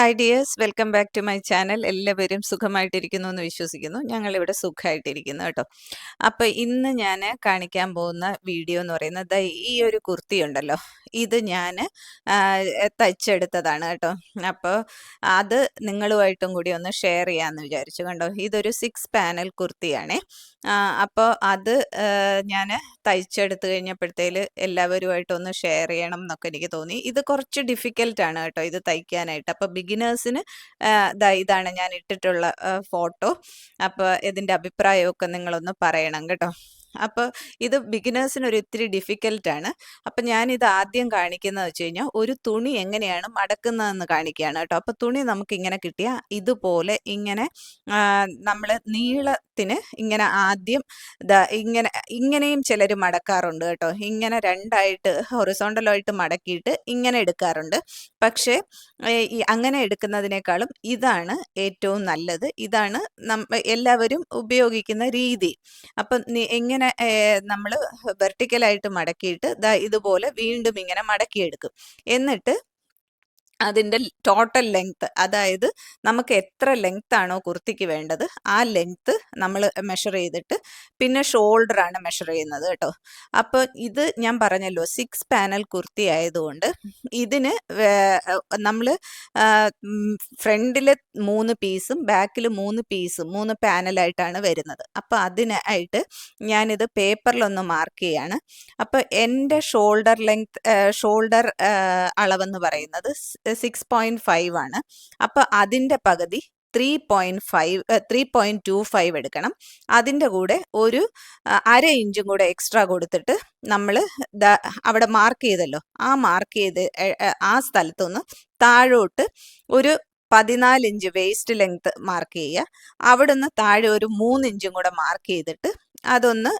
Hi dears welcome back to my channel എല്ലാവരും സുഖമായിട്ടിരിക്കുന്നു എന്ന് വിശ്വസിക്കുന്നു. ഞങ്ങളിവിടെ സുഖമായിട്ടിരിക്കുന്നു കേട്ടോ. അപ്പോൾ ഇന്ന് ഞാൻ കാണിക്കാൻ പോകുന്ന വീഡിയോ എന്ന് പറയുന്നത് ഈ ഒരു കുർത്തി ഉണ്ടല്ലോ. ഇത് ഞാൻ തയ്ച്ചെടുത്തതാണ് കേട്ടോ. അപ്പോൾ അത് നിങ്ങളുമായിട്ടും കൂടി ഒന്ന് ഷെയർ ചെയ്യാമെന്ന് വിചാരിച്ചു കണ്ടോ. ഇതൊരു സിക്സ് പാനൽ കുർത്തിയാണേ. അപ്പോൾ അത് ഞാൻ തയ്ച്ചെടുത്ത് കഴിഞ്ഞപ്പോഴത്തേൽ എല്ലാവരുമായിട്ടൊന്ന് ഷെയർ ചെയ്യണം എന്നൊക്കെ എനിക്ക് തോന്നി. ഇത് കുറച്ച് ഡിഫിക്കൽട്ടാണ് കേട്ടോ ഇത് തയ്ക്കാനായിട്ട്. അപ്പോൾ ബിഗിനേഴ്സിന് ഇതാണ് ഞാൻ ഇട്ടിട്ടുള്ള ഫോട്ടോ. അപ്പോൾ ഇതിന്റെ അഭിപ്രായമൊക്കെ നിങ്ങളൊന്ന് പറയണം കേട്ടോ. അപ്പോൾ ഇത് ബിഗിനേഴ്സിന് ഒരു ഇത്തിരി ഡിഫിക്കൽട്ടാണ്. അപ്പം ഞാനിത് ആദ്യം കാണിക്കുന്നത് വെച്ച് കഴിഞ്ഞാൽ ഒരു തുണി എങ്ങനെയാണ് മടക്കുന്നതെന്ന് കാണിക്കുകയാണ് കേട്ടോ. അപ്പോൾ തുണി നമുക്ക് ഇങ്ങനെ കിട്ടിയ ഇതുപോലെ ഇങ്ങനെ നമ്മൾ നീളത്തിന് ഇങ്ങനെ ആദ്യം ഇങ്ങനെ ഇങ്ങനെയും ചിലർ മടക്കാറുണ്ട് കേട്ടോ. ഇങ്ങനെ രണ്ടായിട്ട് ഹൊറിസോണ്ടലായിട്ട് മടക്കിയിട്ട് ഇങ്ങനെ എടുക്കാറുണ്ട്. പക്ഷേ അങ്ങനെ എടുക്കുന്നതിനേക്കാളും ഇതാണ് ഏറ്റവും നല്ലത്. ഇതാണ് നമ്മ എല്ലാവരും ഉപയോഗിക്കുന്ന രീതി. അപ്പം എങ്ങനെ ഇങ്ങനെ നമ്മൾ വെർട്ടിക്കലായിട്ട് മടക്കിയിട്ട് ഇതുപോലെ വീണ്ടും ഇങ്ങനെ മടക്കിയെടുക്കും. എന്നിട്ട് അതിന്റെ ടോട്ടൽ ലെങ്ത്ത് അതായത് നമുക്ക് എത്ര ലെങ്ത് ആണോ കുർത്തിക്ക് വേണ്ടത് ആ ലെങ്ത്ത് നമ്മൾ മെഷർ ചെയ്തിട്ട് പിന്നെ ഷോൾഡർ ആണ് മെഷർ ചെയ്യുന്നത് കേട്ടോ. അപ്പോൾ ഇത് ഞാൻ പറഞ്ഞല്ലോ സിക്സ് പാനൽ കുർത്തി ആയതുകൊണ്ട് ഇതിന് നമ്മൾ ഫ്രണ്ടിൽ മൂന്ന് പീസും ബാക്കിൽ മൂന്ന് പീസും മൂന്ന് പാനലായിട്ടാണ് വരുന്നത്. അപ്പോൾ അതിനായിട്ട് ഞാനിത് പേപ്പറിലൊന്ന് മാർക്ക് ചെയ്യാണ്. അപ്പോൾ എന്റെ ഷോൾഡർ ലെങ്ത് ഷോൾഡർ അളവെന്ന് പറയുന്നത് സിക്സ് പോയിന്റ് ഫൈവ് ആണ്. അപ്പോൾ അതിന്റെ പകുതി three point five three point two five എടുക്കണം. അതിന്റെ കൂടെ ഒരു അര ഇഞ്ചും കൂടെ എക്സ്ട്രാ കൊടുത്തിട്ട് നമ്മൾ അവിടെ മാർക്ക് ചെയ്തല്ലോ. ആ മാർക്ക് ചെയ്ത് ആ സ്ഥലത്തുനിന്ന് താഴോട്ട് ഒരു പതിനാല് ഇഞ്ച് വേസ്റ്റ് ലെങ്ത് മാർക്ക് ചെയ്യുക. അവിടുന്ന് താഴെ ഒരു മൂന്ന് ഇഞ്ചും കൂടെ മാർക്ക് ചെയ്തിട്ട് അതൊന്ന്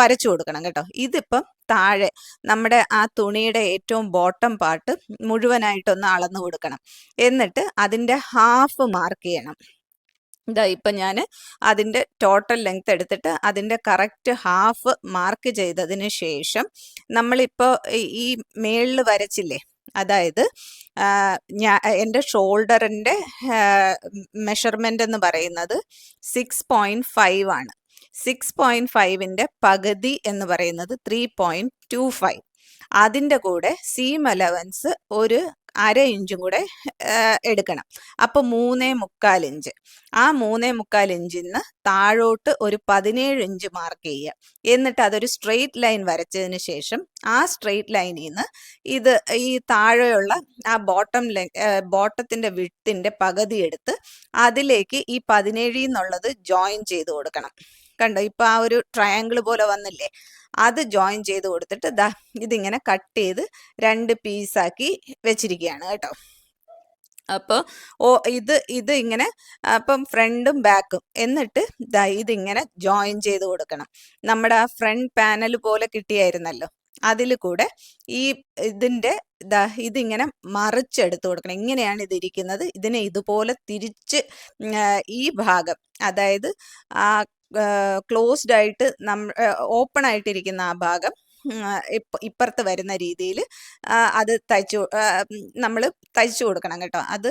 വരച്ചു കൊടുക്കണം കേട്ടോ. ഇതിപ്പം താഴെ നമ്മുടെ ആ തുണിയുടെ ഏറ്റവും ബോട്ടം പാർട്ട് മുഴുവനായിട്ടൊന്ന് അളന്നു കൊടുക്കണം. എന്നിട്ട് അതിന്റെ ഹാഫ് മാർക്ക് ചെയ്യണം. ഇതാ ഇപ്പം ഞാൻ അതിന്റെ ടോട്ടൽ ലെങ്ത് എടുത്തിട്ട് അതിന്റെ കറക്റ്റ് ഹാഫ് മാർക്ക് ചെയ്തതിന് ശേഷം നമ്മളിപ്പോൾ ഈ മേളിൽ വരച്ചില്ലേ? അതായത് ഞാൻ എന്റെ ഷോൾഡറിന്റെ മെഷർമെന്റ് എന്ന് പറയുന്നത് സിക്സ് പോയിന്റ് ഫൈവ് ആണ്. സിക്സ് പോയിന്റ് ഫൈവിന്റെ പകുതി എന്ന് പറയുന്നത് ത്രീ പോയിന്റ് ടു ഫൈവ് അതിന്റെ കൂടെ സീം അലവൻസ് ഒരു അര ഇഞ്ചും കൂടെ എടുക്കണം. അപ്പോൾ മൂന്നേ മുക്കാൽ ഇഞ്ച് ആ മൂന്നേ മുക്കാൽ ഇഞ്ചിൽ നിന്ന് താഴോട്ട് ഒരു പതിനേഴ് ഇഞ്ച് മാർക്ക് ചെയ്യുക. എന്നിട്ട് അതൊരു സ്ട്രെയിറ്റ് ലൈൻ വരച്ചതിന് ശേഷം ആ സ്ട്രെയിറ്റ് ലൈനിൽ നിന്ന് ഇത് ഈ താഴെയുള്ള ആ ബോട്ടം ബോട്ടത്തിന്റെ വിട്ടിന്റെ പകുതി എടുത്ത് അതിലേക്ക് ഈ പതിനേഴിൽ നിന്നുള്ളത് ജോയിൻ ചെയ്ത് കൊടുക്കണം. കണ്ടോ? ഇപ്പൊ ആ ഒരു ട്രയാങ്കിൾ പോലെ വന്നില്ലേ? അത് ജോയിൻ ചെയ്ത് കൊടുത്തിട്ട് ദാ ഇതിങ്ങനെ കട്ട് ചെയ്ത് രണ്ട് പീസാക്കി വെച്ചിരിക്കുകയാണ് കേട്ടോ. അപ്പോൾ ഓ ഇത് ഇത് ഇങ്ങനെ അപ്പം ഫ്രണ്ടും ബാക്കും. എന്നിട്ട് ദാ ഇതിങ്ങനെ ജോയിൻ ചെയ്ത് കൊടുക്കണം. നമ്മുടെ ആ ഫ്രണ്ട് പാനൽ പോലെ കിട്ടിയായിരുന്നല്ലോ. അതിൽ കൂടെ ഈ ഇതിന്റെ ഇതിങ്ങനെ മറിച്ചെടുത്ത് കൊടുക്കണം. ഇങ്ങനെയാണ് ഇതിരിക്കുന്നത് ഇതിനെ ഇതുപോലെ തിരിച്ച് ഈ ഭാഗം അതായത് ആ ക്ലോസ്ഡ് ആയിട്ട് നമ്മ ഓപ്പൺ ആയിട്ടിരിക്കുന്ന ആ ഭാഗം. ഇപ്പുറത്ത് വരുന്ന രീതിയിൽ അത് തയ്ച്ചു നമ്മൾ തയ്ച്ചു കൊടുക്കണം കേട്ടോ. അത്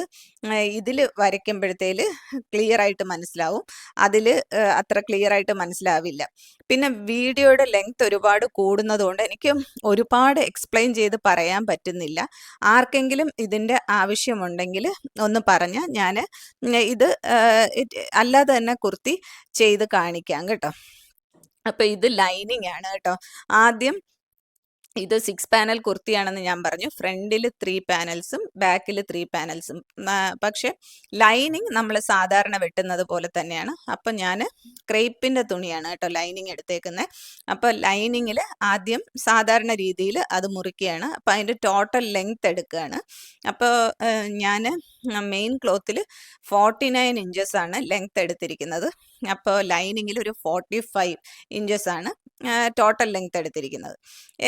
ഇതിൽ വരയ്ക്കുമ്പോഴത്തേൽ ക്ലിയർ ആയിട്ട് മനസ്സിലാവും. അതിൽ അത്ര ക്ലിയർ ആയിട്ട് മനസ്സിലാവില്ല. പിന്നെ വീഡിയോയുടെ ലെങ്ത് ഒരുപാട് കൂടുന്നതുകൊണ്ട് എനിക്ക് ഒരുപാട് എക്സ്പ്ലെയിൻ ചെയ്ത് പറയാൻ പറ്റുന്നില്ല. ആർക്കെങ്കിലും ഇതിന്റെ ആവശ്യമുണ്ടെങ്കിൽ ഒന്ന് പറഞ്ഞ് ഞാൻ ഇത് അല്ലാതെ തന്നെ കുർത്തി ചെയ്ത് കാണിക്കാം കേട്ടോ. അപ്പോൾ ഇത് ലൈനിങ് ആണ് കേട്ടോ. ആദ്യം ഇത് സിക്സ് പാനൽ കുർത്തിയാണെന്ന് ഞാൻ പറഞ്ഞു. ഫ്രണ്ടിൽ ത്രീ പാനൽസും ബാക്കിൽ ത്രീ പാനൽസും പക്ഷെ ലൈനിങ് നമ്മൾ സാധാരണ വെട്ടുന്നത് പോലെ തന്നെയാണ്. അപ്പം ഞാൻ ക്രേപ്പിന്റെ തുണിയാണ് കേട്ടോ ലൈനിങ് എടുത്തേക്കുന്നത് അപ്പോൾ ലൈനിങ്ങിൽ ആദ്യം സാധാരണ രീതിയിൽ അത് മുറിക്കുകയാണ്. അപ്പോൾ അതിന്റെ ടോട്ടൽ ലെങ്ത് എടുക്കുകയാണ്. അപ്പോൾ ഞാൻ മെയിൻ ക്ലോത്തിൽ ഫോർട്ടി നയൻ ഇഞ്ചസ് ആണ് ലെങ്ത് എടുത്തിരിക്കുന്നത്. അപ്പോൾ ലൈനിങ്ങിൽ ഒരു ഫോർട്ടി ഫൈവ് ഇഞ്ചസ് ആണ്. ടോട്ടൽ ലെങ്ത് എടുത്തിരിക്കുന്നത്.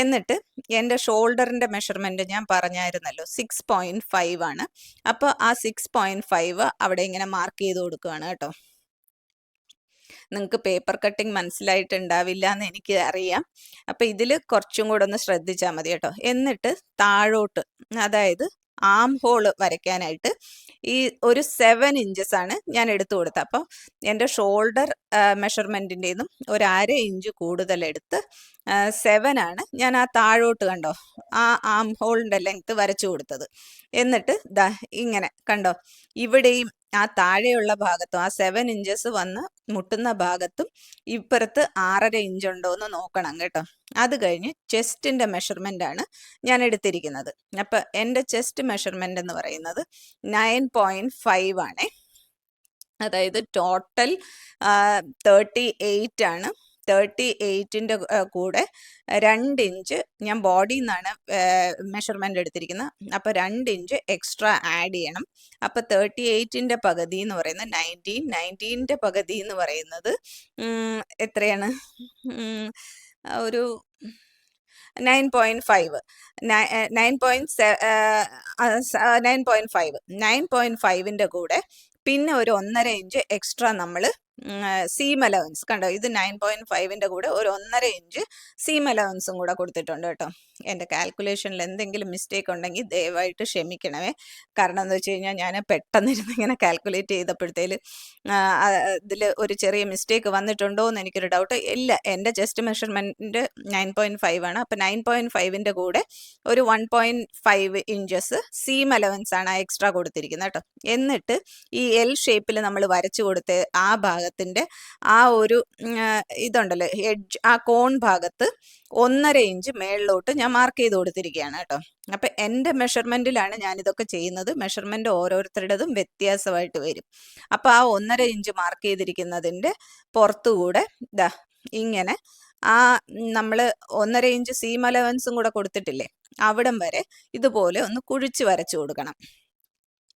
എന്നിട്ട് എന്റെ ഷോൾഡറിന്റെ മെഷർമെന്റ് ഞാൻ പറഞ്ഞായിരുന്നല്ലോ സിക്സ് പോയിന്റ് ഫൈവ് ആണ്. അപ്പോൾ ആ സിക്സ് പോയിന്റ് ഫൈവ് അവിടെ ഇങ്ങനെ മാർക്ക് ചെയ്ത് കൊടുക്കുകയാണ് കേട്ടോ. നിങ്ങൾക്ക് പേപ്പർ കട്ടിങ് മനസ്സിലായിട്ടുണ്ടാവില്ല എന്ന് എനിക്ക് അറിയാം. അപ്പം ഇതിൽ കുറച്ചും കൂടെ ഒന്ന് ശ്രദ്ധിച്ചാൽ മതി കേട്ടോ. എന്നിട്ട് താഴോട്ട് അതായത് ആം ഹോൾ വരയ്ക്കാനായിട്ട് ഈ ഒരു സെവൻ ഇഞ്ചസ് ആണ് ഞാൻ എടുത്തു കൊടുത്തത്. അപ്പോൾ എന്റെ ഷോൾഡർ മെഷർമെന്റിന്റെ നിന്നും ഒരു അര ഇഞ്ച് കൂടുതൽ എടുത്ത് സെവൻ ആണ് ഞാൻ ആ താഴോട്ട് കണ്ടോ ആ ആം ഹോളിന്റെ ലെങ്ത് വരച്ചു കൊടുത്തത്. എന്നിട്ട് ദാ ഇങ്ങനെ കണ്ടോ ഇവിടെയും ആ താഴെയുള്ള ഭാഗത്തും ആ സെവൻ ഇഞ്ചസ് വന്ന് മുട്ടുന്ന ഭാഗത്തും ഇപ്പുറത്ത് ആറര ഇഞ്ച് ഉണ്ടോ എന്ന് നോക്കണം കേട്ടോ. അത് കഴിഞ്ഞ് ചെസ്റ്റിന്റെ മെഷർമെന്റ് ആണ് ഞാൻ എടുത്തിരിക്കുന്നത്. അപ്പം എന്റെ ചെസ്റ്റ് മെഷർമെന്റ് എന്ന് പറയുന്നത് നയൻ പോയിന്റ് ഫൈവ് ആണേ. അതായത് ടോട്ടൽ തേർട്ടി എയ്റ്റ് ആണ്. തേർട്ടി എയ്റ്റിന്റെ കൂടെ രണ്ട് ഇഞ്ച് ഞാൻ ബോഡിയിൽ നിന്നാണ് മെഷർമെന്റ് എടുത്തിരിക്കുന്നത്. അപ്പോൾ രണ്ട് ഇഞ്ച് എക്സ്ട്രാ ആഡ് ചെയ്യണം. അപ്പോൾ തേർട്ടി എയ്റ്റിന്റെ പകുതി എന്ന് പറയുന്നത് നയന്റീൻ നയന്റീന്റെ പകുതി എന്ന് പറയുന്നത് എത്രയാണ്? ഒരു nine point five. Nine point nine point five. Nine point ഫൈവിന്റെ കൂടെ പിന്നെ ഒരു ഒന്നര ഇഞ്ച് എക്സ്ട്രാ നമ്മൾ സീം അലവൻസ് കണ്ടോ? ഇത് നയൻ പോയിന്റ് ഫൈവിന്റെ കൂടെ ഒരു ഒന്നര ഇഞ്ച് സീം അലവൻസും കൂടെ കൊടുത്തിട്ടുണ്ട് കേട്ടോ. എന്റെ കാൽക്കുലേഷനിൽ എന്തെങ്കിലും മിസ്റ്റേക്ക് ഉണ്ടെങ്കിൽ ദയവായിട്ട് ക്ഷമിക്കണമേ. കാരണം എന്താ വെച്ച് കഴിഞ്ഞാൽ ഞാൻ പെട്ടെന്നിരുന്ന് ഇങ്ങനെ കാൽക്കുലേറ്റ് ചെയ്തപ്പോഴത്തേൽ ഇതിൽ ഒരു ചെറിയ മിസ്റ്റേക്ക് വന്നിട്ടുണ്ടോ എന്ന് എനിക്കൊരു ഡൗട്ട് ഇല്ല എന്റെ just measurement nine point five ആണ്. അപ്പോൾ നയൻ പോയിന്റ് ഫൈവിന്റെ കൂടെ ഒരു one point five inches seam allowance ആണ് എക്സ്ട്രാ കൊടുത്തിരിക്കുന്നത് കേട്ടോ. എന്നിട്ട് ഈ എൽ ഷേപ്പിൽ നമ്മൾ വരച്ചു കൊടുത്ത് ആ ഭാഗത്തിന്റെ ആ ഒരു ഇതുണ്ടല്ലോ എഡ്ജ് ആ കോൺ ഭാഗത്ത് ഒന്നര ഇഞ്ച് മേളിലോട്ട് ഞാൻ മാർക്ക് ചെയ്ത് കൊടുത്തിരിക്കുകയാണ് കേട്ടോ. അപ്പം എന്റെ മെഷർമെന്റിലാണ് ഞാനിതൊക്കെ ചെയ്യുന്നത്. മെഷർമെന്റ് ഓരോരുത്തരുടേതും വ്യത്യാസമായിട്ട് വരും. അപ്പോൾ ആ ഒന്നര ഇഞ്ച് മാർക്ക് ചെയ്തിരിക്കുന്നതിന്റെ പുറത്തുകൂടെ ഇതാ ഇങ്ങനെ ആ നമ്മൾ ഒന്നര ഇഞ്ച് സീം അലവൻസും കൂടെ കൊടുത്തിട്ടില്ലേ അവിടം വരെ ഇതുപോലെ ഒന്ന് കുഴിച്ച് വരച്ചു കൊടുക്കണം.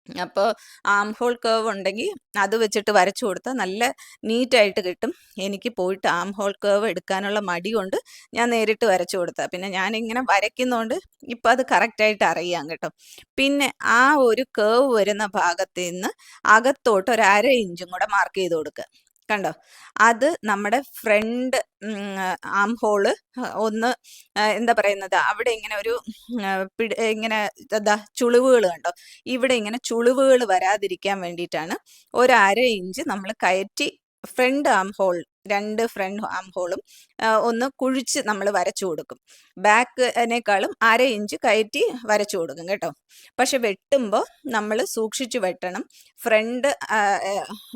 അപ്പോൾ ആം ഹോൾ കേവ് ഉണ്ടെങ്കിൽ അത് വെച്ചിട്ട് വരച്ചു കൊടുത്താൽ നല്ല നീറ്റായിട്ട് കിട്ടും. എനിക്ക് പോയിട്ട് ആം ഹോൾ കേവ് എടുക്കാനുള്ള മടി കൊണ്ട് ഞാൻ നേരിട്ട് വരച്ചു കൊടുത്താൽ പിന്നെ ഞാൻ ഞാനിങ്ങനെ വരയ്ക്കുന്നതുകൊണ്ട് ഇപ്പം അത് കറക്റ്റായിട്ട് അറിയാം കേട്ടോ. പിന്നെ ആ ഒരു കേവ് വരുന്ന ഭാഗത്ത് നിന്ന് അകത്തോട്ട് ഒരു അര ഇഞ്ചും കൂടെ മാർക്ക് ചെയ്ത് കൊടുക്കുക കണ്ടോ? അത് നമ്മുടെ ഫ്രണ്ട് ആം ഹോൾ ഒന്ന് എന്താ പറയുന്നത് അവിടെ ഇങ്ങനെ ഒരു ഇങ്ങനെ എന്താ ചുളിവുകൾ കണ്ടോ? ഇവിടെ ഇങ്ങനെ ചുളിവുകൾ വരാതിരിക്കാൻ വേണ്ടിയിട്ടാണ് ഒരു അര ഇഞ്ച് നമ്മൾ കയറ്റി ഫ്രണ്ട് ആം ഹോൾ രണ്ട് ഫ്രണ്ട് ആം ഹോളും ഒന്ന് കുഴിച്ച് നമ്മൾ വരച്ചു കൊടുക്കും. ബാക്കിനേക്കാളും അര ഇഞ്ച് കയറ്റി വരച്ചു കൊടുക്കും കേട്ടോ. പക്ഷെ വെട്ടുമ്പോൾ നമ്മൾ സൂക്ഷിച്ചു വെട്ടണം. ഫ്രണ്ട്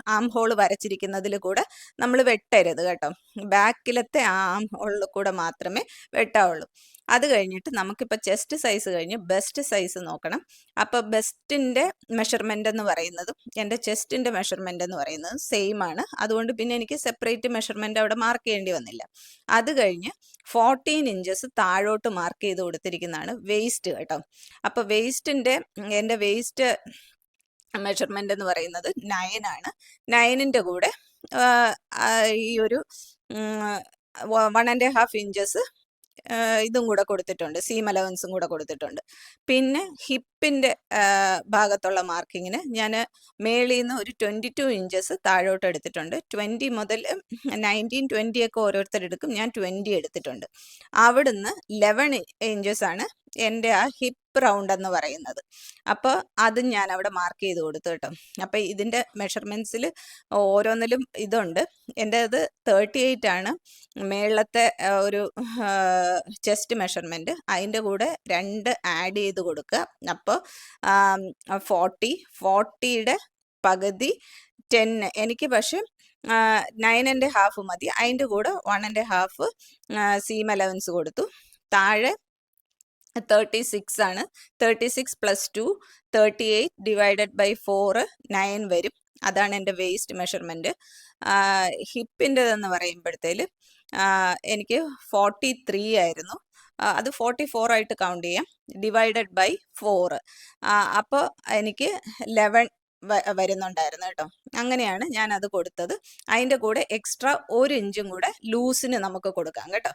ആം ഹോൾ വരച്ചിരിക്കുന്നതിൽ കൂടെ നമ്മൾ വെട്ടരുത് കേട്ടോ. ബാക്കിലത്തെ ആം ഹോളിൽ കൂടെ മാത്രമേ വെട്ടാവുള്ളൂ. അത് കഴിഞ്ഞിട്ട് നമുക്കിപ്പോൾ ചെസ്റ്റ് സൈസ് കഴിഞ്ഞ് ബെസ്റ്റ് സൈസ് നോക്കണം. അപ്പോൾ ബെസ്റ്റിന്റെ മെഷർമെന്റ് എന്ന് പറയുന്നതും എന്റെ ചെസ്റ്റിന്റെ മെഷർമെന്റ് എന്ന് പറയുന്നതും സെയിം ആണ്. അതുകൊണ്ട് പിന്നെ എനിക്ക് സെപ്പറേറ്റ് മെഷർമെന്റ് അവിടെ മാർക്ക് ചെയ്യേണ്ടി വന്നില്ല. അത് കഴിഞ്ഞ് ഫോർട്ടീൻ ഇഞ്ചസ് താഴോട്ട് മാർക്ക് ചെയ്ത് കൊടുത്തിരിക്കുന്നതാണ് വേസ്റ്റ് കേട്ടോ. അപ്പോൾ വേസ്റ്റിന്റെ എന്റെ വേസ്റ്റ് മെഷർമെന്റ് എന്ന് പറയുന്നത് നയൻ ആണ്. നയനിന്റെ കൂടെ ഈ ഒരു വൺ ആൻഡ് ഹാഫ് ഇഞ്ചസ് ഇതും കൂടെ കൊടുത്തിട്ടുണ്ട്. സീം അലവൻസും കൂടെ കൊടുത്തിട്ടുണ്ട്. പിന്നെ ഹിപ്പിന്റെ ഭാഗത്തുള്ള മാർക്കിങ്ങിന് ഞാൻ മേളിൽ നിന്ന് ഒരു ട്വന്റി ടു ഇഞ്ചസ് താഴോട്ട് എടുത്തിട്ടുണ്ട്. ട്വന്റി മുതൽ നയന്റീൻ ട്വന്റി ഒക്കെ ഓരോരുത്തർ എടുക്കും ഞാൻ ട്വന്റി എടുത്തിട്ടുണ്ട്. അവിടുന്ന് ലെവൻ ആണ് എന്റെ ആ ഹിപ്പ് റൗണ്ട് എന്ന് പറയുന്നത്. അപ്പോൾ അത് ഞാൻ അവിടെ മാർക്ക് ചെയ്ത് കൊടുത്തു കേട്ടോ. അപ്പോൾ ഇതിന്റെ മെഷർമെന്റ്സിൽ ഓരോന്നിലും ഇതുണ്ട്. എന്റെ അത് തേർട്ടി എയ്റ്റ് ആണ്. മേളത്തെ ഒരു ചെസ്റ്റ് മെഷർമെന്റ് അതിന്റെ കൂടെ രണ്ട് ആഡ് ചെയ്ത് കൊടുക്കുക. അപ്പോൾ ഫോർട്ടി ഫോർട്ടിയുടെ പകുതി ടെൻ എനിക്ക് പക്ഷേ നയൻ ആൻഡ് ഹാഫ് മതി. അതിന്റെ കൂടെ one and half seam allowance കൊടുത്തു. താഴെ തേർട്ടി സിക്സ് ആണ്. Thirty six plus two thirty eight divided by four nine വരും. അതാണ് എന്റെ വേസ്റ്റ് മെഷർമെന്റ് ഹിപ്പിന്റെതെന്ന് പറയുമ്പോഴത്തേൽ എനിക്ക് ഫോർട്ടി ത്രീ ആയിരുന്നു അത് ഫോർട്ടി ഫോർ ആയിട്ട് കൗണ്ട് ചെയ്യാം. ഡിവൈഡഡ് ബൈ ഫോറ് അപ്പോൾ എനിക്ക് ലെവൻ വരുന്നുണ്ടായിരുന്നു കേട്ടോ. അങ്ങനെയാണ് ഞാൻ അത് കൊടുത്തത്. അതിന്റെ കൂടെ എക്സ്ട്രാ ഒരു ഇഞ്ചും കൂടെ ലൂസിന് നമുക്ക് കൊടുക്കാം കേട്ടോ.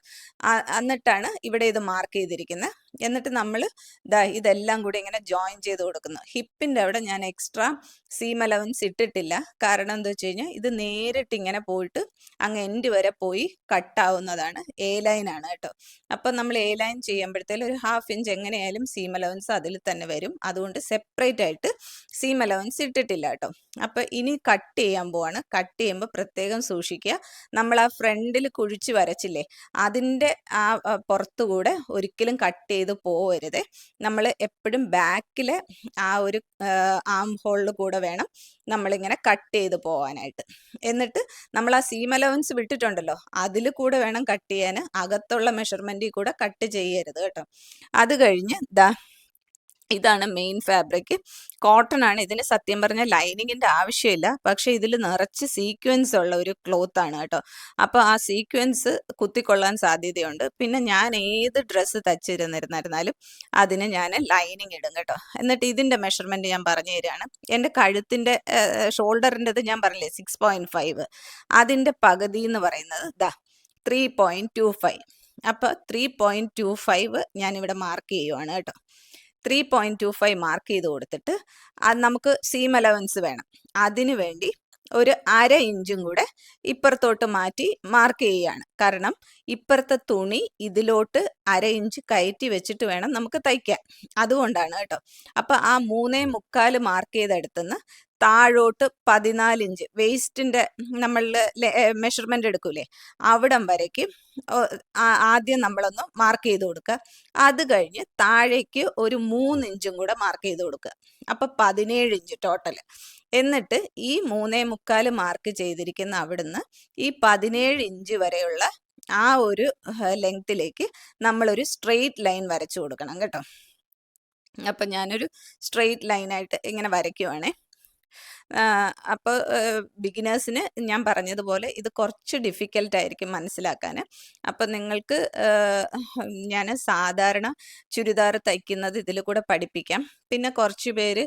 എന്നിട്ടാണ് ഇവിടെ ഇത് മാർക്ക് ചെയ്തിരിക്കുന്നത്. എന്നിട്ട് നമ്മൾ ദാ ഇതെല്ലാം കൂടി ഇങ്ങനെ ജോയിൻ ചെയ്ത് കൊടുക്കുന്നു. ഹിപ്പിന്റെ അവിടെ ഞാൻ എക്സ്ട്രാ സീം അലവൻസ് ഇട്ടിട്ടില്ല. കാരണം എന്താ വെച്ച് കഴിഞ്ഞാൽ ഇത് നേരിട്ട് ഇങ്ങനെ പോയിട്ട് അങ്ങ് എൻഡ് വരെ പോയി കട്ടാവുന്നതാണ് എ ലൈൻ ആണ് കേട്ടോ. അപ്പം നമ്മൾ എ ലൈൻ ചെയ്യുമ്പോഴത്തേലും ഒരു ഹാഫ് ഇഞ്ച് എങ്ങനെയായാലും സീം അലവൻസ് അതിൽ തന്നെ വരും. അതുകൊണ്ട് സെപ്പറേറ്റ് ആയിട്ട് സീം അലവൻസ് ഇട്ടിട്ടില്ല കേട്ടോ. അപ്പം ഇനി കട്ട് ചെയ്യാൻ പോവാണ്. കട്ട് ചെയ്യുമ്പോൾ പ്രത്യേകം സൂക്ഷിക്കുക. നമ്മൾ ആ ഫ്രണ്ടിൽ കുഴിച്ച് വരച്ചില്ലേ? അതിന്റെ ആ പുറത്തുകൂടെ ഒരിക്കലും കട്ട് ചെയ്ത് പോവരുത്. നമ്മൾ എപ്പോഴും ബാക്കിലെ ആ ഒരു ആം ഹോളിൽ കൂടെ വേണം നമ്മളിങ്ങനെ കട്ട് ചെയ്ത് പോകാനായിട്ട് എന്നിട്ട് നമ്മൾ ആ സീം അലവൻസ് വിട്ടിട്ടുണ്ടല്ലോ അതിൽ കൂടെ വേണം കട്ട് ചെയ്യാൻ അകത്തുള്ള മെഷർമെന്റിൽ കൂടെ കട്ട് ചെയ്യരുത് കേട്ടോ. അത് കഴിഞ്ഞ് ദാ ഇതാണ് മെയിൻ ഫാബ്രിക് കോട്ടൺ ആണ്. ഇതിന് സത്യം പറഞ്ഞ ലൈനിങ്ങിന്റെ ആവശ്യമില്ല. പക്ഷെ ഇതിൽ നിറച്ച് സീക്വൻസ് ഉള്ള ഒരു ക്ലോത്ത് ആണ് കേട്ടോ. അപ്പോൾ ആ സീക്വൻസ് കുത്തിക്കൊള്ളാൻ സാധ്യതയുണ്ട്. പിന്നെ ഞാൻ ഏത് ഡ്രസ്സ് തച്ചിരുന്നിരുന്നാലും അതിന് ഞാൻ ലൈനിങ് ഇടും കേട്ടോ. എന്നിട്ട് ഇതിന്റെ മെഷർമെന്റ് ഞാൻ പറഞ്ഞു തരികയാണ്. എന്റെ കഴുത്തിന്റെ ഷോൾഡറിന്റെത് ഞാൻ പറഞ്ഞില്ലേ സിക്സ് പോയിന്റ് ഫൈവ് അതിന്റെ പകുതി എന്ന് പറയുന്നത് ദാ ത്രീ പോയിന്റ് ടു ഫൈവ് അപ്പോൾ ത്രീ പോയിന്റ് ടു ഫൈവ് ഞാനിവിടെ മാർക്ക് ചെയ്യുവാണ് കേട്ടോ. Three point two five mark ചെയ്ത് കൊടുത്തിട്ട് അത് നമുക്ക് സീം അലവൻസ് വേണം. അതിനു വേണ്ടി ഒരു അര ഇഞ്ചും കൂടെ ഇപ്പുറത്തോട്ട് മാറ്റി മാർക്ക് ചെയ്യുകയാണ്. കാരണം ഇപ്പുറത്തെ തുണി ഇതിലോട്ട് അര ഇഞ്ച് കയറ്റി വെച്ചിട്ട് വേണം നമുക്ക് തയ്ക്കാൻ. അതുകൊണ്ടാണ് കേട്ടോ. അപ്പൊ ആ മൂന്നേ മുക്കാൽ മാർക്ക് ചെയ്തെടുത്തുനിന്ന് താഴോട്ട് പതിനാല് ഇഞ്ച് വേസ്റ്റിന്റെ നമ്മളിൽ മെഷർമെന്റ് എടുക്കൂലേ? അവിടം വരയ്ക്കും. ആദ്യം നമ്മളൊന്ന് മാർക്ക് ചെയ്ത് കൊടുക്കുക അത് കഴിഞ്ഞ് താഴേക്ക് ഒരു മൂന്ന് ഇഞ്ചും കൂടെ മാർക്ക് ചെയ്ത് കൊടുക്കുക അപ്പൊ പതിനേഴ് ഇഞ്ച് ടോട്ടൽ എന്നിട്ട് ഈ മൂന്നേ മുക്കാൽ മാർക്ക് ചെയ്തിരിക്കുന്ന അവിടുന്ന് ഈ പതിനേഴ് ഇഞ്ച് വരെയുള്ള ആ ഒരു ലെങ്ത്തിലേക്ക് നമ്മളൊരു സ്ട്രെയിറ്റ് ലൈൻ വരച്ചു കൊടുക്കണം കേട്ടോ. അപ്പം ഞാനൊരു സ്ട്രെയിറ്റ് ലൈനായിട്ട് ഇങ്ങനെ വരയ്ക്കുവാണേ. അപ്പോൾ ബിഗിനേഴ്സിന് ഞാൻ പറഞ്ഞതുപോലെ ഇത് കുറച്ച് ഡിഫിക്കൽട്ട് ആയിരിക്കും മനസ്സിലാക്കാൻ അപ്പോൾ നിങ്ങൾക്ക് ഞാൻ സാധാരണ ചുരിദാർ തയ്ക്കുന്നത് ഇതിൽ കൂടെ പഠിപ്പിക്കാം. പിന്നെ കുറച്ച് പേര്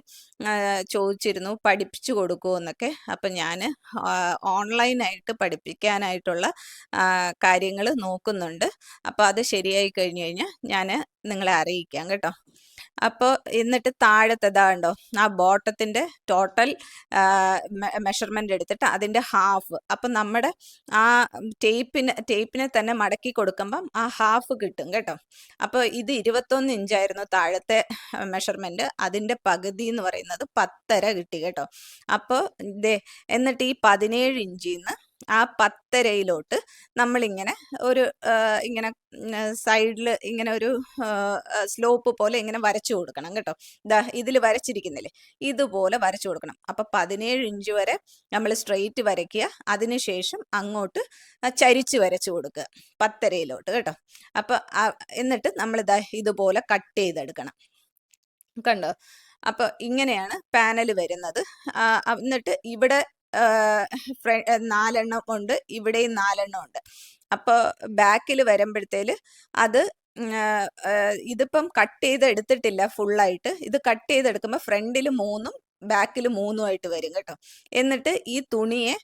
ചോദിച്ചിരുന്നു പഠിപ്പിച്ചു കൊടുക്കുമോ എന്നൊക്കെ. അപ്പം ഞാൻ ഓൺലൈനായിട്ട് പഠിപ്പിക്കാനായിട്ടുള്ള കാര്യങ്ങൾ നോക്കുന്നുണ്ട്. അപ്പോൾ അത് ശരിയായി കഴിഞ്ഞു കഴിഞ്ഞാൽ ഞാൻ നിങ്ങളെ അറിയിക്കാം കേട്ടോ. അപ്പോൾ എന്നിട്ട് താഴത്തെ ഉണ്ടോ ആ ബോട്ടത്തിന്റെ ടോട്ടൽ മെഷർമെന്റ് എടുത്തിട്ട് അതിന്റെ ഹാഫ് അപ്പം നമ്മുടെ ആ ടേപ്പിന് ടേപ്പിനെ തന്നെ മടക്കി കൊടുക്കുമ്പം ആ ഹാഫ് കിട്ടും കേട്ടോ. അപ്പോൾ ഇത് ഇരുപത്തൊന്ന് ഇഞ്ചായിരുന്നു താഴത്തെ മെഷർമെന്റ് അതിന്റെ പകുതി എന്ന് പറയുന്നത് പത്തര കിട്ടി കേട്ടോ. അപ്പോൾ ഇതേ എന്നിട്ട് ഈ പതിനേഴ് ഇഞ്ചിൽ നിന്ന് ആ പത്തരയിലോട്ട് നമ്മളിങ്ങനെ ഒരു ഇങ്ങനെ സൈഡിൽ ഇങ്ങനെ ഒരു സ്ലോപ്പ് പോലെ ഇങ്ങനെ വരച്ചു കൊടുക്കണം കേട്ടോ. ദാ ഇതിൽ വരച്ചിരിക്കുന്നില്ലേ? ഇതുപോലെ വരച്ചു കൊടുക്കണം. അപ്പം പതിനേഴ് ഇഞ്ച് വരെ നമ്മൾ സ്ട്രെയിറ്റ് വരയ്ക്കുക. അതിനുശേഷം അങ്ങോട്ട് ചരിച്ച് വരച്ചു കൊടുക്കുക. പത്തരയിലോട്ട് കേട്ടോ. അപ്പം എന്നിട്ട് നമ്മൾ ഇതാ ഇതുപോലെ കട്ട് ചെയ്തെടുക്കണം. കണ്ടോ? അപ്പോൾ ഇങ്ങനെയാണ് പാനൽ വരുന്നത്. എന്നിട്ട് ഇവിടെ നാലെണ്ണം ഉണ്ട്. ഇവിടെയും നാലെണ്ണം ഉണ്ട്. അപ്പോൾ ബാക്കിൽ വരുമ്പോഴത്തേൽ അത് ഇതിപ്പം കട്ട് ചെയ്ത് എടുത്തിട്ടില്ല ഫുള്ളായിട്ട്. ഇത് കട്ട് ചെയ്തെടുക്കുമ്പോൾ ഫ്രണ്ടിൽ മൂന്നും ബാക്കിൽ മൂന്നുമായിട്ട് വരും കേട്ടോ. എന്നിട്ട് ഈ തുണിയെ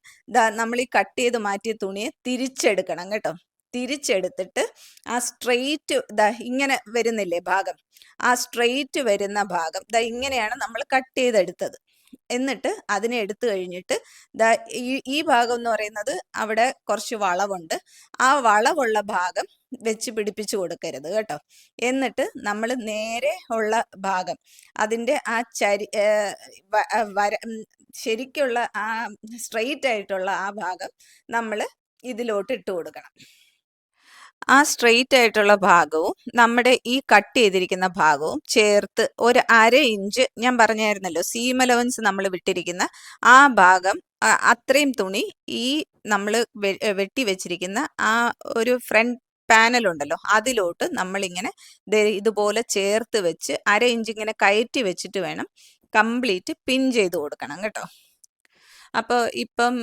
നമ്മൾ ഈ കട്ട് ചെയ്ത് മാറ്റിയ തുണിയെ തിരിച്ചെടുക്കണം കേട്ടോ. തിരിച്ചെടുത്തിട്ട് ആ സ്ട്രെയിറ്റ് ദാ ഇങ്ങനെ വരുന്നില്ലേ ഭാഗം? ആ സ്ട്രെയിറ്റ് വരുന്ന ഭാഗം ദാ ഇങ്ങനെയാണ് നമ്മൾ കട്ട് ചെയ്തെടുത്തത്. എന്നിട്ട് അതിനെ എടുത്തു കഴിഞ്ഞിട്ട് ദാ ഈ ഈ ഭാഗം എന്ന് പറയുന്നത് അവിടെ കുറച്ച് വളവുണ്ട്. ആ വളവുള്ള ഭാഗം വെച്ച് പിടിപ്പിച്ചു കൊടുക്കരുത് കേട്ടോ. എന്നിട്ട് നമ്മൾ നേരെ ഉള്ള ഭാഗം അതിന്റെ ആ ചരി വര ശരിക്കുള്ള ആ സ്ട്രെയിറ്റ് ആയിട്ടുള്ള ആ ഭാഗം നമ്മൾ ഇതിലോട്ട് ഇട്ട് കൊടുക്കണം. ആ സ്ട്രെയിറ്റ് ആയിട്ടുള്ള ഭാഗവും നമ്മുടെ ഈ കട്ട് ചെയ്തിരിക്കുന്ന ഭാഗവും ചേർത്ത് ഒരു അര ഇഞ്ച് ഞാൻ പറഞ്ഞായിരുന്നല്ലോ സീം അലവൻസ് നമ്മൾ വിട്ടിരിക്കുന്ന ആ ഭാഗം അത്രയും തുണി ഈ നമ്മൾ വെട്ടി വെച്ചിരിക്കുന്ന ആ ഒരു ഫ്രണ്ട് പാനൽ ഉണ്ടല്ലോ അതിലോട്ട് നമ്മളിങ്ങനെ ഇതുപോലെ ചേർത്ത് വെച്ച് അര ഇഞ്ച് ഇങ്ങനെ കയറ്റി വെച്ചിട്ട് വേണം കംപ്ലീറ്റ് പിൻ ചെയ്ത് കൊടുക്കണം കേട്ടോ. അപ്പോൾ ഇപ്പം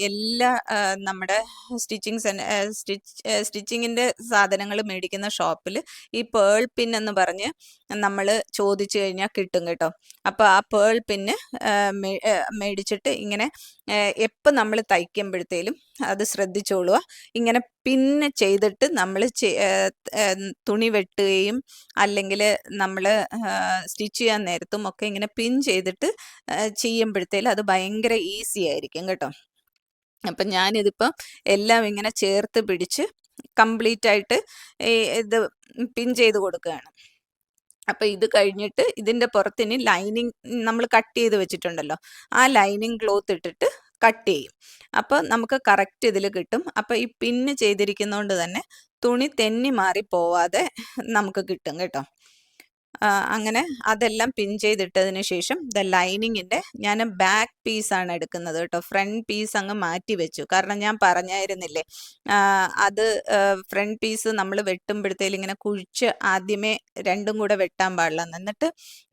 എല്ലാ നമ്മുടെ സ്റ്റിച്ചിങ് സ്റ്റിച്ച് സ്റ്റിച്ചിങ്ങിന്റെ സാധനങ്ങൾ മേടിക്കുന്ന ഷോപ്പിൽ ഈ പേൾ പിൻ എന്ന് പറഞ്ഞ് നമ്മൾ ചോദിച്ചു കഴിഞ്ഞാൽ കിട്ടും കേട്ടോ. അപ്പോൾ ആ പേൾ പിന്ന് മേടിച്ചിട്ട് ഇങ്ങനെ എപ്പോൾ നമ്മൾ തയ്ക്കുമ്പോഴത്തേലും അത് ശ്രദ്ധിച്ചോളുക. ഇങ്ങനെ പിന്നെ ചെയ്തിട്ട് നമ്മൾ തുണി വെട്ടുകയും അല്ലെങ്കിൽ നമ്മൾ സ്റ്റിച്ച് ചെയ്യാൻ നേരത്തും ഒക്കെ ഇങ്ങനെ പിൻ ചെയ്തിട്ട് ചെയ്യുമ്പോഴത്തേലും അത് ഭയങ്കര ഈസി ആയിരിക്കും കേട്ടോ. അപ്പം ഞാനിതിപ്പം എല്ലാം ഇങ്ങനെ ചേർത്ത് പിടിച്ച് കംപ്ലീറ്റ് ആയിട്ട് ഇത് പിൻ ചെയ്ത് കൊടുക്കുകയാണ്. അപ്പം ഇത് കഴിഞ്ഞിട്ട് ഇതിന്റെ പുറത്തിന് ലൈനിങ് നമ്മൾ കട്ട് ചെയ്ത് വെച്ചിട്ടുണ്ടല്ലോ. ആ ലൈനിങ് ക്ലോത്ത് ഇട്ടിട്ട് കട്ട് ചെയ്യും. അപ്പോൾ നമുക്ക് കറക്റ്റ് ഇതിൽ കിട്ടും. അപ്പോൾ ഈ പിന്ന് ചെയ്തിരിക്കുന്നതുകൊണ്ട് തന്നെ തുണി തെന്നി മാറി പോവാതെ നമുക്ക് കിട്ടും കേട്ടോ. അങ്ങനെ അതെല്ലാം പിൻ ചെയ്തിട്ടതിന് ശേഷം ദ ലൈനിങ്ങിന്റെ ഞാൻ ബാക്ക് പീസാണ് എടുക്കുന്നത് കേട്ടോ. ഫ്രണ്ട് പീസ് അങ്ങ് മാറ്റി വെച്ചു. കാരണം ഞാൻ പറഞ്ഞായിരുന്നില്ലേ അത് ഫ്രണ്ട് പീസ് നമ്മൾ വെട്ടുമ്പോഴത്തേലും ഇങ്ങനെ കുഴിച്ച് ആദ്യമേ രണ്ടും കൂടെ വെട്ടാൻ പാടില്ല. എന്നിട്ട്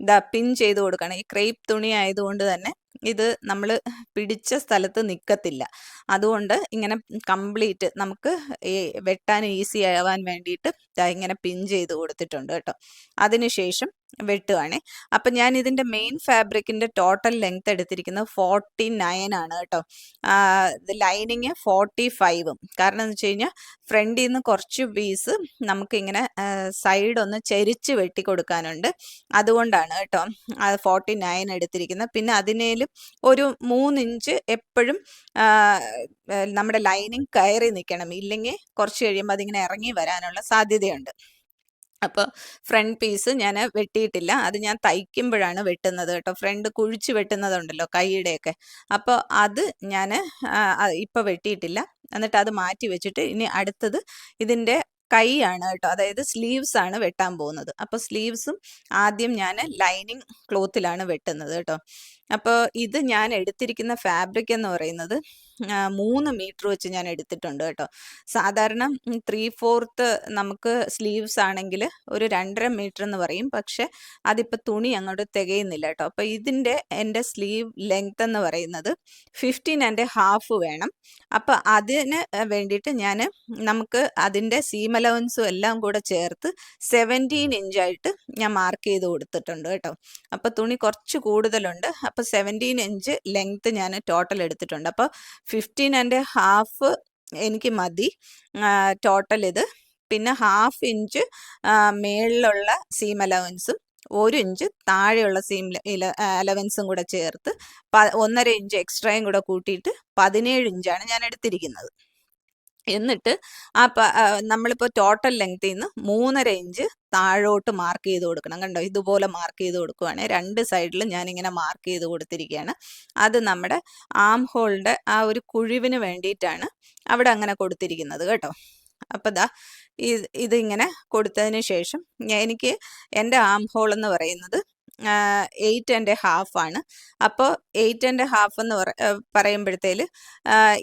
ദ പിൻ ചെയ്ത് കൊടുക്കണം. ഈ ക്രേപ്പ് തുണി ആയതുകൊണ്ട് തന്നെ ഇത് നമ്മൾ പിടിച്ച സ്ഥലത്ത് നിൽക്കത്തില്ല അതുകൊണ്ട് ഇങ്ങനെ കംപ്ലീറ്റ് നമുക്ക് ഈ വെട്ടാൻ ഈസി ആവാൻ വേണ്ടിയിട്ട് ഇങ്ങനെ പിൻ ചെയ്ത് കൊടുത്തിട്ടുണ്ട് കേട്ടോ. അതിനുശേഷം വെട്ടുവാണേ. അപ്പം ഞാൻ ഇതിന്റെ മെയിൻ ഫാബ്രിക്കിന്റെ ടോട്ടൽ ലെങ്ത് എടുത്തിരിക്കുന്നത് ഫോർട്ടി നയൻ ആണ് കേട്ടോ. ലൈനിങ് ഫോർട്ടി ഫൈവും കാരണം എന്ന് വെച്ച് കഴിഞ്ഞാൽ ഫ്രണ്ടിൽ നിന്ന് കുറച്ച് പീസ് നമുക്കിങ്ങനെ സൈഡ് ഒന്ന് ചരിച്ച് വെട്ടി കൊടുക്കാനുണ്ട്. അതുകൊണ്ടാണ് കേട്ടോ അത് ഫോർട്ടി നയൻ എടുത്തിരിക്കുന്നത്. പിന്നെ അതിനേലും ഒരു മൂന്നിഞ്ച് എപ്പോഴും നമ്മുടെ ലൈനിങ് കയറി നിൽക്കണം. ഇല്ലെങ്കിൽ കുറച്ച് കഴിയുമ്പോൾ അതിങ്ങനെ ഇറങ്ങി വരാനുള്ള സാധ്യതയുണ്ട്. അപ്പോൾ ഫ്രണ്ട് പീസ് ഞാൻ വെട്ടിയിട്ടില്ല. അത് ഞാൻ തയ്ക്കുമ്പോഴാണ് വെട്ടുന്നത് കേട്ടോ. ഫ്രണ്ട് കുഴിച്ച് വെട്ടുന്നതുണ്ടല്ലോ കൈയുടെയൊക്കെ. അപ്പോൾ അത് ഞാൻ ഇപ്പോൾ വെട്ടിയിട്ടില്ല. എന്നിട്ട് അത് മാറ്റി വെച്ചിട്ട് ഇനി അടുത്തത് ഇതിന്റെ കൈയാണ് കേട്ടോ. അതായത് സ്ലീവ്സ് ആണ് വെട്ടാൻ പോകുന്നത്. അപ്പോൾ സ്ലീവ്സും ആദ്യം ഞാൻ ലൈനിങ് ക്ലോത്തിലാണ് വെട്ടുന്നത് കേട്ടോ. അപ്പോൾ ഇത് ഞാൻ എടുത്തിരിക്കുന്ന ഫാബ്രിക് എന്ന് പറയുന്നത് മൂന്ന് മീറ്റർ വെച്ച് ഞാൻ എടുത്തിട്ടുണ്ട് കേട്ടോ. സാധാരണ ത്രീ ഫോർത്ത് നമുക്ക് സ്ലീവ്സ് ആണെങ്കിൽ ഒരു രണ്ടര മീറ്റർ എന്ന് പറയും. പക്ഷെ അതിപ്പോൾ തുണി അങ്ങോട്ട് തികയുന്നില്ല കേട്ടോ. അപ്പോൾ ഇതിന്റെ എന്റെ സ്ലീവ് ലെങ്ത് എന്ന് പറയുന്നത് ഫിഫ്റ്റീൻ ആൻഡ് ഹാഫ് വേണം. അപ്പോൾ അതിന് വേണ്ടിയിട്ട് ഞാൻ നമുക്ക് അതിന്റെ സീം അലവൻസും എല്ലാം കൂടെ ചേർത്ത് സെവന്റീൻ ഇഞ്ചായിട്ട് ഞാൻ മാർക്ക് ചെയ്ത് കൊടുത്തിട്ടുണ്ട് കേട്ടോ. അപ്പോൾ തുണി കുറച്ച് കൂടുതലുണ്ട്. അപ്പോൾ സെവന്റീൻ ഇഞ്ച് ലെങ്ത് ഞാൻ ടോട്ടൽ എടുത്തിട്ടുണ്ട്. അപ്പോൾ ഫിഫ്റ്റീൻ ആൻഡ് ഹാഫ് എനിക്ക് മതി. ടോട്ടൽ ഇത്. പിന്നെ ഹാഫ് ഇഞ്ച് മേളിലുള്ള സീം അലവൻസും ഒരു ഇഞ്ച് താഴെയുള്ള സീം അലവൻസും കൂടെ ചേർത്ത് ഒന്നര ഇഞ്ച് എക്സ്ട്രയും കൂടെ കൂട്ടിയിട്ട് പതിനേഴ് ഇഞ്ചാണ് ഞാൻ എടുത്തിരിക്കുന്നത്. എന്നിട്ട് ആ നമ്മളിപ്പോൾ ടോട്ടൽ ലെങ്ത്തിൽ നിന്ന് മൂന്നര ഇഞ്ച് താഴോട്ട് മാർക്ക് ചെയ്ത് കൊടുക്കണം. കണ്ടോ? ഇതുപോലെ മാർക്ക് ചെയ്ത് കൊടുക്കുവാണെങ്കിൽ രണ്ട് സൈഡിലും ഞാനിങ്ങനെ മാർക്ക് ചെയ്ത് കൊടുത്തിരിക്കുകയാണ് അത് നമ്മുടെ ആം ഹോളിന്റെ ആ ഒരു കുഴിവിന് വേണ്ടിയിട്ടാണ് അവിടെ അങ്ങനെ കൊടുത്തിരിക്കുന്നത് കേട്ടോ. അപ്പോൾ ദാ ഇത് ഇതിങ്ങനെ കൊടുത്തതിന് ശേഷം എനിക്ക് എന്റെ ആം ഹോൾ എന്ന് പറയുന്നത് എയ്റ്റ് ആൻഡ് ഹാഫ് ആണ്. അപ്പോൾ എയ്റ്റ് ആൻഡ് ഹാഫ് എന്ന് പറ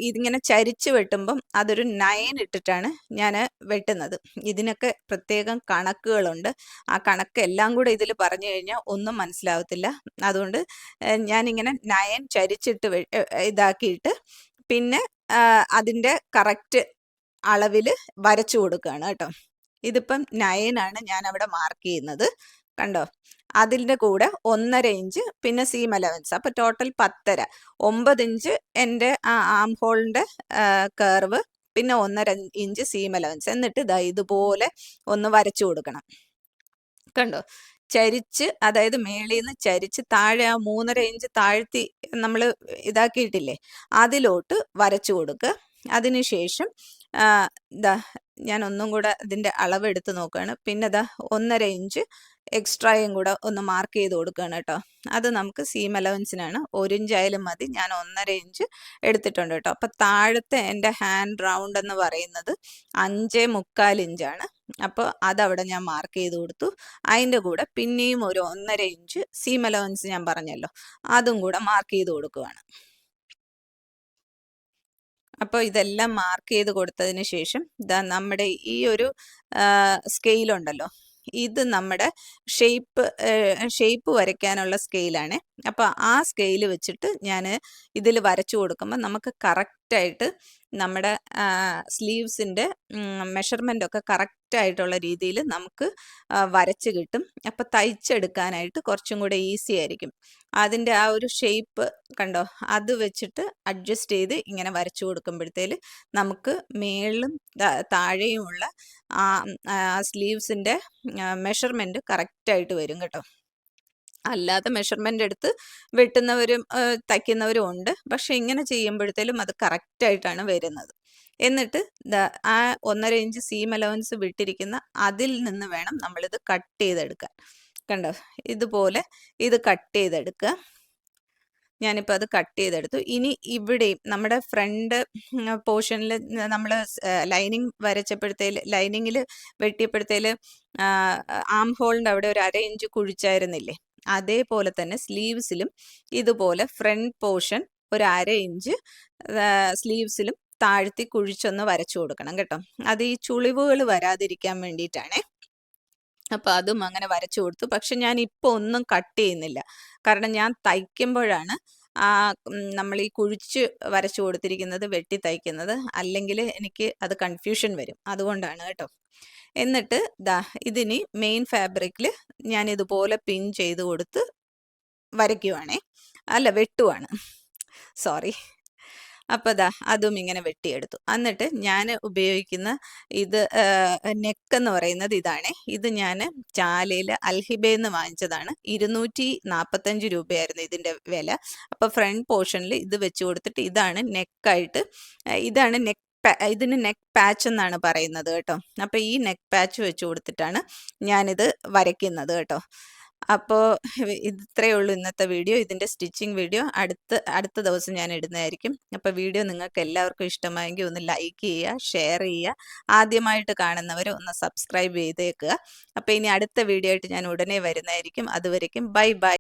ഇതിങ്ങനെ ചരിച്ച് വെട്ടുമ്പം അതൊരു നയൻ ഇട്ടിട്ടാണ് ഞാൻ വെട്ടുന്നത്. ഇതിനൊക്കെ പ്രത്യേകം കണക്കുകളുണ്ട്. ആ കണക്ക് എല്ലാം കൂടെ ഇതിൽ പറഞ്ഞു കഴിഞ്ഞാൽ ഒന്നും മനസ്സിലാവത്തില്ല. അതുകൊണ്ട് ഞാനിങ്ങനെ നയൻ ചരിച്ചിട്ട് ഇതാക്കിയിട്ട് പിന്നെ അതിന്റെ കറക്റ്റ് അളവിൽ വരച്ചു കൊടുക്കുകയാണ് കേട്ടോ. ഇതിപ്പം നയനാണ് ഞാൻ അവിടെ മാർക്ക് ചെയ്യുന്നത്. കണ്ടോ? അതിന്റെ കൂടെ ഒന്നര ഇഞ്ച് പിന്നെ സീം അലവൻസ് അപ്പോൾ ടോട്ടൽ പത്തര. ഒമ്പത് ഇഞ്ച് എന്റെ ആ ആം ഹോളിന്റെ കർവ് പിന്നെ ഒന്നര ഇഞ്ച് സീം അലവൻസ് എന്നിട്ട് ഇതാ ഇതുപോലെ ഒന്ന് വരച്ചു കൊടുക്കണം. കണ്ടോ? ചരിച്ച് അതായത് മേളിൽ നിന്ന് ചരിച്ച് താഴെ ആ മൂന്നര ഇഞ്ച് താഴ്ത്തി നമ്മൾ ഇതാക്കിയിട്ടില്ലേ? അതിലോട്ട് വരച്ചു കൊടുക്കുക. അതിനുശേഷം ഞാൻ ഒന്നും കൂടെ ഇതിന്റെ അളവ് എടുത്ത് നോക്കുകയാണ് പിന്നെ ഇതാ ഒന്നര ഇഞ്ച് എക്സ്ട്രായും കൂടെ ഒന്ന് മാർക്ക് ചെയ്ത് കൊടുക്കുകയാണ് കേട്ടോ. അത് നമുക്ക് സീം അലവൻസിനാണ് ഒരു ഇഞ്ച് ആയാലും മതി. ഞാൻ ഒന്നര ഇഞ്ച് എടുത്തിട്ടുണ്ട് കേട്ടോ. അപ്പം താഴത്തെ എന്റെ ഹാൻഡ് റൗണ്ട് എന്ന് പറയുന്നത് അഞ്ച് മുക്കാൽ ഇഞ്ചാണ്. അപ്പോൾ അതവിടെ ഞാൻ മാർക്ക് ചെയ്ത് കൊടുത്തു. അതിന്റെ കൂടെ പിന്നെയും ഒരു ഒന്നര ഇഞ്ച് സീം അലവൻസ് ഞാൻ പറഞ്ഞല്ലോ. അതും കൂടെ മാർക്ക് ചെയ്ത് കൊടുക്കുകയാണ് അപ്പോൾ ഇതെല്ലാം മാർക്ക് ചെയ്ത് കൊടുത്തതിന് ശേഷം ഇതാ നമ്മുടെ ഈ ഒരു സ്കെയിലുണ്ടല്ലോ ഇത് നമ്മുടെ ഷേപ്പ് ഷേപ്പ് വരയ്ക്കാനുള്ള സ്കെയിലാണ് അപ്പോൾ ആ സ്കെയിൽ വെച്ചിട്ട് ഞാൻ ഇതിൽ വരച്ചു കൊടുക്കുമ്പോൾ നമുക്ക് കറക്റ്റ് കറക്റ്റായിട്ട് നമ്മുടെ സ്ലീവ്സിന്റെ മെഷർമെന്റ് ഒക്കെ കറക്റ്റ് ആയിട്ടുള്ള രീതിയിൽ നമുക്ക് വരച്ച് കിട്ടും. അപ്പോൾ തയ്ച്ചെടുക്കാനായിട്ട് കുറച്ചും കൂടെ ഈസി ആയിരിക്കും. അതിന്റെ ആ ഒരു ഷേപ്പ് കണ്ടോ അത് വെച്ചിട്ട് അഡ്ജസ്റ്റ് ചെയ്ത് ഇങ്ങനെ വരച്ചു കൊടുക്കുമ്പോഴത്തേൽ നമുക്ക് മേളിലും താഴെയുമുള്ള ആ സ്ലീവ്സിന്റെ മെഷർമെന്റ് കറക്റ്റായിട്ട് വരും കേട്ടോ. അല്ലാതെ മെഷർമെന്റ് എടുത്ത് വെട്ടുന്നവരും തയ്ക്കുന്നവരും ഉണ്ട്. പക്ഷെ ഇങ്ങനെ ചെയ്യുമ്പോഴത്തേലും അത് കറക്റ്റായിട്ടാണ് വരുന്നത്. എന്നിട്ട് ആ ഒന്നര ഇഞ്ച് സീം അലവൻസ് വിട്ടിരിക്കുന്ന അതിൽ നിന്ന് വേണം നമ്മൾ ഇത് കട്ട് ചെയ്തെടുക്കാൻ. കണ്ടോ? ഇതുപോലെ ഇത് കട്ട് ചെയ്തെടുക്കുക. ഞാനിപ്പോൾ അത് കട്ട് ചെയ്തെടുത്തു. ഇനി ഇവിടെയും നമ്മുടെ ഫ്രണ്ട് പോർഷനിൽ നമ്മൾ ലൈനിങ് വരച്ചപ്പോഴത്തേൽ ലൈനിങ്ങിൽ വെട്ടിയപ്പോഴത്തേൽ ആം ഹോളിന്റെ അവിടെ ഒരു അര ഇഞ്ച് കുഴിച്ചായിരുന്നില്ലേ? അതേപോലെ തന്നെ സ്ലീവ്സിലും ഇതുപോലെ ഫ്രണ്ട് പോർഷൻ ഒരു അര ഇഞ്ച് സ്ലീവ്സിലും താഴ്ത്തി കുഴിച്ചൊന്ന് വരച്ചു കൊടുക്കണം കേട്ടോ. അത് ഈ ചുളിവുകൾ വരാതിരിക്കാൻ വേണ്ടിയിട്ടാണ്. അപ്പോൾ അതും അങ്ങനെ വരച്ചു കൊടുത്തു. പക്ഷെ ഞാൻ ഇപ്പോൾ ഒന്നും കട്ട് ചെയ്യുന്നില്ല. കാരണം ഞാൻ തയ്ക്കുമ്പോഴാണ് ആ നമ്മൾ ഈ കുഴിച്ച് വരച്ചു കൊടുത്തിരിക്കുന്നത് വെട്ടി തയ്ക്കുന്നത്. അല്ലെങ്കിൽ എനിക്ക് അത് കൺഫ്യൂഷൻ വരും. അതുകൊണ്ടാണ് കേട്ടോ. എന്നിട്ട് ദാ ഇതിന് മെയിൻ ഫാബ്രിക്കിൽ ഞാൻ ഇതുപോലെ പിൻ ചെയ്ത് കൊടുത്ത് വരയ്ക്കുവാണേ. അല്ല വെട്ടുവാണ്. സോറി. അപ്പോൾ ദാ അതും ഇങ്ങനെ വെട്ടിയെടുത്തു. എന്നിട്ട് ഞാൻ ഉപയോഗിക്കുന്ന ഇത് നെക്ക് എന്ന് പറയുന്നത് ഇതാണ്. ഇത് ഞാൻ ചാലയിൽ അൽഹിബയിൽ നിന്ന് വാങ്ങിച്ചതാണ്. ഇരുന്നൂറ്റി നാൽപ്പത്തഞ്ച് രൂപയായിരുന്നു ഇതിന്റെ വില. അപ്പോൾ ഫ്രണ്ട് പോർഷനിൽ ഇത് വെച്ച് കൊടുത്തിട്ട് ഇതാണ് നെക്കായിട്ട് ഇതാണ് നെക്ക് ഇതിന് നെക്ക് പാച്ച് എന്നാണ് പറയുന്നത് കേട്ടോ. അപ്പോൾ ഈ നെക്ക് പാച്ച് വെച്ച് കൊടുത്തിട്ടാണ് ഞാനിത് വരയ്ക്കുന്നത് കേട്ടോ. അപ്പോൾ ഇത്രയേ ഉള്ളൂ ഇന്നത്തെ വീഡിയോ. ഇതിന്റെ സ്റ്റിച്ചിങ് വീഡിയോ അടുത്ത അടുത്ത ദിവസം ഞാൻ ഇടുന്നതായിരിക്കും. അപ്പോൾ വീഡിയോ നിങ്ങൾക്ക് എല്ലാവർക്കും ഇഷ്ടമായെങ്കിൽ ഒന്ന് ലൈക്ക് ചെയ്യുക ഷെയർ ചെയ്യുക. ആദ്യമായിട്ട് കാണുന്നവർ ഒന്ന് സബ്സ്ക്രൈബ് ചെയ്തേക്കുക. അപ്പോൾ ഇനി അടുത്ത വീഡിയോ ആയിട്ട് ഞാൻ ഉടനെ വരുന്നതായിരിക്കും. അതുവരേക്കും ബൈ ബൈ.